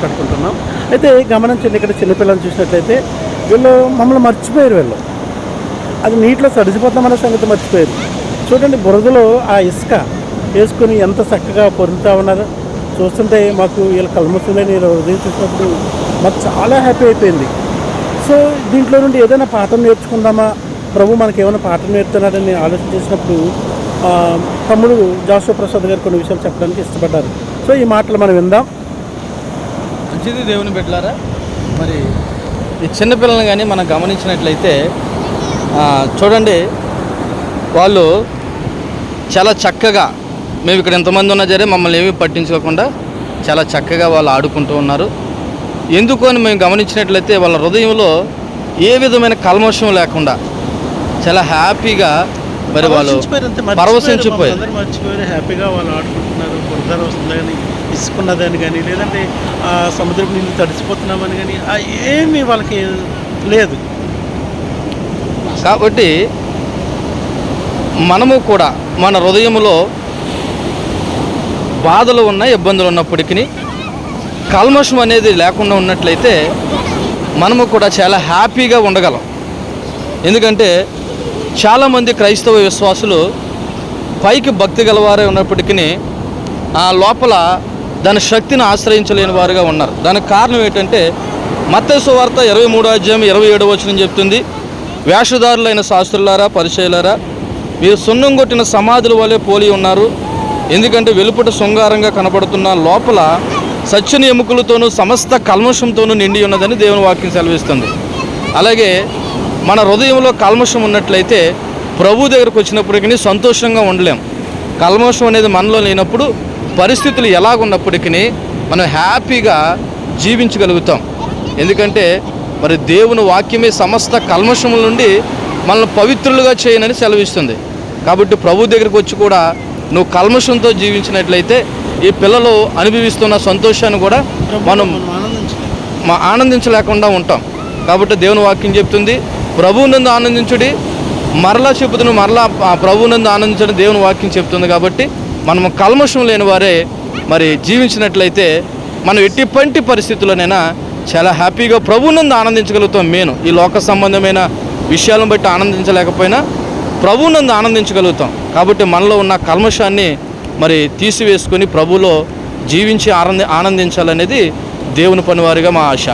మాట్లాడుకుంటున్నాం అయితే గమనించండి ఇక్కడ చిన్నపిల్లలు చూసినట్లయితే వీళ్ళు మమ్మల్ని మర్చిపోయారు వీళ్ళు. అది నీటిలో తడిసిపోతామనే సంగతి మర్చిపోయారు. చూడండి బురదలో ఆ ఇసుక వేసుకొని ఎంత చక్కగా పొరులుతూ ఉన్నారు. చూస్తుంటే మాకు వీళ్ళ కల్మసులే నేను హృదయం చూసినప్పుడు మాకు చాలా హ్యాపీ అయిపోయింది. సో దీంట్లో నుండి ఏదైనా పాఠం నేర్చుకుందామా? ప్రభు మనకి ఏమైనా పాఠం నేర్పుతున్నాడని ఆలోచన చేసినప్పుడు తమ్ముడు జాషో ప్రసాద్ గారు కొన్ని విషయాలు చెప్పడానికి ఇష్టపడ్డారు. సో ఈ మాటలు మనం విందాం. మంచిది దేవుని పెట్టారా మరి ఈ చిన్నపిల్లల్ని కానీ మనం గమనించినట్లయితే చూడండి వాళ్ళు చాలా చక్కగా మేము ఇక్కడ ఎంతమంది ఉన్నా సరే మమ్మల్ని ఏమీ పట్టించుకోకుండా చాలా చక్కగా వాళ్ళు ఆడుకుంటూ ఉన్నారు. ఎందుకు అని మేము గమనించినట్లయితే వాళ్ళ హృదయంలో ఏ విధమైన కల్మషం లేకుండా చాలా హ్యాపీగా మరి వాళ్ళు పరవశించిపోయారు హ్యాపీగా వాళ్ళు ఆడుకుంటున్నారు ఇసుకున్నదని కానీ లేదంటే ఆ సముద్రం నీళ్ళు తడిసిపోతున్నామని కానీ ఏమీ వాళ్ళకి లేదు. కాబట్టి మనము కూడా మన హృదయంలో బాధలు ఉన్న ఇబ్బందులు ఉన్నప్పటికీ కల్మషం అనేది లేకుండా ఉన్నట్లయితే మనము కూడా చాలా హ్యాపీగా ఉండగలం. ఎందుకంటే చాలామంది క్రైస్తవ విశ్వాసులు పైకి భక్తి గలవారే ఉన్నప్పటికీ ఆ లోపల దాని శక్తిని ఆశ్రయించలేని వారుగా ఉన్నారు. దానికి కారణం ఏంటంటే మత్స్సు వార్త ఇరవై మూడో అధ్యాయం ఇరవై ఏడవ వచ్చిన చెప్తుంది వేషధారులైన శాస్త్రులారా పరిచయలారా మీరు సున్నం కొట్టిన సమాధుల వలె పోలి ఉన్నారు. ఎందుకంటే వెలుపట శృంగారంగా కనబడుతున్న లోపల సత్యని ఎముకలతోనూ సమస్త కల్మషంతోనూ నిండి ఉన్నదని దేవుని వాక్యం సెలవిస్తుంది. అలాగే మన హృదయంలో కల్మషం ఉన్నట్లయితే ప్రభు దగ్గరకు వచ్చినప్పటికీ సంతోషంగా ఉండలేం. కల్మషం అనేది మనలో లేనప్పుడు పరిస్థితులు ఎలాగున్నప్పటికీ మనం హ్యాపీగా జీవించగలుగుతాం. ఎందుకంటే మరి దేవుని వాక్యమే సమస్త కల్మషముల నుండి మనల్ని పవిత్రులుగా చేయనని సెలవిస్తుంది. కాబట్టి ప్రభు దగ్గరికి వచ్చి కూడా నువ్వు కల్మషంతో జీవించినట్లయితే ఈ పిల్లలు అనుభవిస్తున్న సంతోషాన్ని కూడా మనం ఆనందించలేకుండా ఉంటాం. కాబట్టి దేవుని వాక్యం చెప్తుంది ప్రభువునందు ఆనందించుడి. మరలా చెబుతున్న మరలా ఆ ప్రభువునందు ఆనందించడం దేవుని వాక్యం చెప్తుంది కాబట్టి మనము కల్మషం లేని వారే మరి జీవించినట్లయితే మనం ఎట్టి పంటి పరిస్థితుల్లోనైనా చాలా హ్యాపీగా ప్రభువునందు ఆనందించగలుగుతాం మేను ఈ లోక సంబంధమైన విషయాలను బట్టి ఆనందించలేకపోయినా ప్రభునందు ఆనందించగలుగుతాం. కాబట్టి మనలో ఉన్న కల్మషాన్ని మరి తీసివేసుకొని ప్రభులో జీవించి ఆనంది ఆనందించాలనేది దేవుని పనివారిగా మా ఆశ.